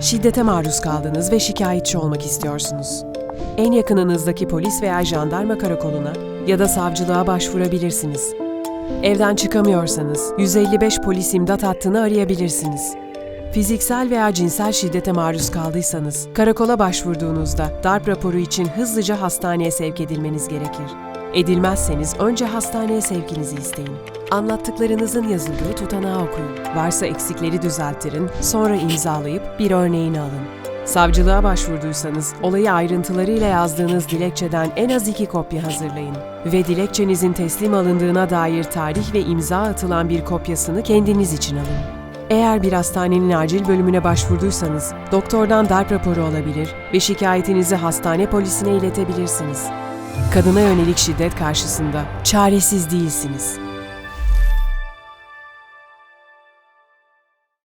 Şiddete maruz kaldınız ve şikayetçi olmak istiyorsunuz. En yakınınızdaki polis veya jandarma karakoluna ya da savcılığa başvurabilirsiniz. Evden çıkamıyorsanız 155 polis imdat hattını arayabilirsiniz. Fiziksel veya cinsel şiddete maruz kaldıysanız, karakola başvurduğunuzda darp raporu için hızlıca hastaneye sevk edilmeniz gerekir. Edilmezseniz önce hastaneye sevkinizi isteyin. Anlattıklarınızın yazıldığı tutanağı okuyun. Varsa eksikleri düzelttirin, sonra imzalayıp bir örneğini alın. Savcılığa başvurduysanız olayı ayrıntılarıyla yazdığınız dilekçeden en az iki kopya hazırlayın ve dilekçenizin teslim alındığına dair tarih ve imza atılan bir kopyasını kendiniz için alın. Eğer bir hastanenin acil bölümüne başvurduysanız, doktordan darp raporu alabilir ve şikayetinizi hastane polisine iletebilirsiniz. Kadına yönelik şiddet karşısında çaresiz değilsiniz.